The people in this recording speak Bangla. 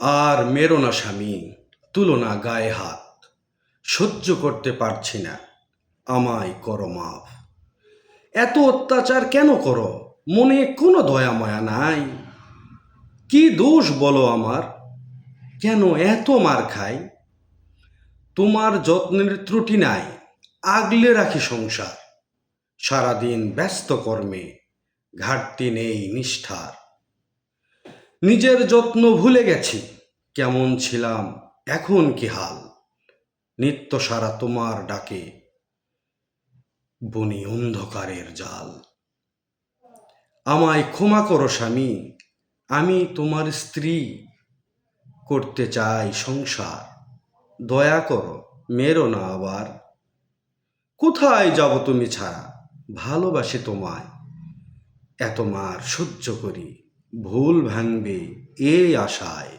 আর মেরো না স্বামী, তুলো না গায়ে হাত, সহ্য করতে পারছি না, আমায় করো মাফ। এত অত্যাচার কেন করো? মনে কোনো দয়া মায়া নাই। কি দোষ বলো আমার? কেন এত মার খাই? তোমার যত্নের ত্রুটি নাই, আগলে রাখি সংসার। সারাদিন ব্যস্ত কর্মে ঘাটতি নেই নিষ্ঠার। নিজের যত্ন ভুলে গেছি। কেমন ছিলাম, এখন কি হাল? নিত্য সারা তোমার ডাকে, বনি অন্ধকারের জাল। আমায় ক্ষমা করো স্বামী, আমি তোমার স্ত্রী। করতে চাই সংসার, দয়া করো, মেরো না আবার। কোথায় যাব তুমি ছাড়া? ভালোবাসি তোমায়, এত মার সহ্য করি। ভুল ভাঙবে এই আশায়।